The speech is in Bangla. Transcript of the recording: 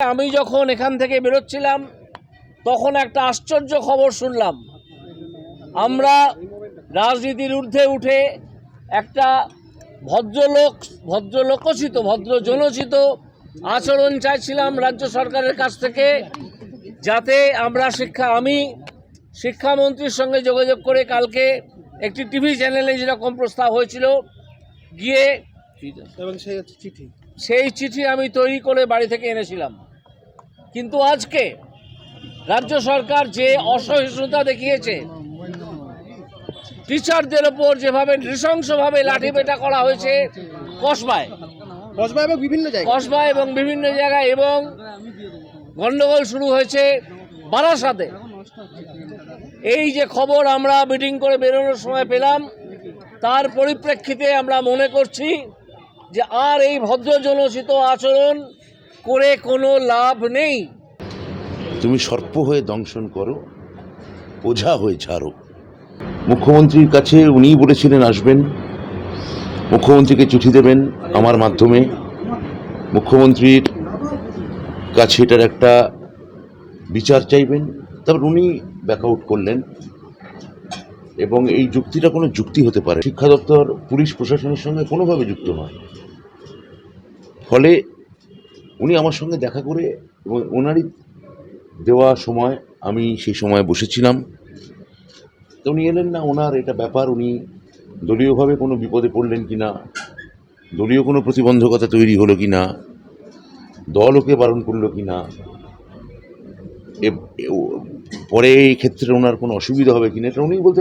আমি যখন এখান থেকে বেরোচ্ছিলাম তখন একটা আশ্চর্য খবর শুনলাম। আমরা রাজনীতির ঊর্ধ্বে উঠে একটা ভদ্রলোক ভদ্রলোকোচিত ভদ্র জনচিত আচরণ চাইছিলাম রাজ্য সরকারের কাছ থেকে যাতে আমরা শিক্ষা আমি শিক্ষামন্ত্রীর সঙ্গে যোগাযোগ করে কালকে একটি টিভি চ্যানেলে যেরকম প্রস্তাব হয়েছিল গিয়ে এবং সেই চিঠি। সেই চিঠি আমি তৈরি করে বাড়ি থেকে এনেছিলাম। কিন্তু আজকে রাজ্য সরকার যে অসহিষ্ণুতা দেখিয়েছে টিচারদের ওপর যেভাবে নৃশংসভাবে লাঠিপেটা করা হয়েছে কসবায়। কসবা এবং বিভিন্ন জায়গায়। কসবা এবং বিভিন্ন জায়গায় এবং গন্ডগোল শুরু হয়েছে বারাসাতে। এই যে খবর আমরা মিটিং করে বেরোনোর সময় পেলাম তার পরিপ্রেক্ষিতে আমরা মনে করছি যে আর এই ভদ্র জনচিত আচরণ করে কোনো লাভ নেই। তুমি সর্প হয়ে দংশন করো, ওঝা হয়ে ছাড়ো মুখ্যমন্ত্রীর কাছে উনিই বলেছিলেন, আসবেন। মুখ্যমন্ত্রীকে চিঠি দেবেন আমার মাধ্যমে। মুখ্যমন্ত্রীর কাছে এটার একটা বিচার চাইবেন। তারপর উনি ব্যাক আউট করলেন। এবং এই যুক্তিটা কোনো যুক্তি হতে পারে। শিক্ষা দপ্তর, পুলিশ প্রশাসনের সঙ্গে কোনোভাবে যুক্ত নয়। ফলে উনি আমার সঙ্গে দেখা করে এবং ওনারই দেওয়া সময় আমি সেই সময় বসেছিলাম। তো উনি এলেন না, ওনার এটা ব্যাপার, উনি দলীয়ভাবে কোনো বিপদে পড়লেন কি না দলীয় কোনো প্রতিবন্ধকতা তৈরি হলো কি না দল ওকে বারণ করল কি না পরে এই ক্ষেত্রে ওনার কোনো অসুবিধা হবে কি না এটা উনি বলতে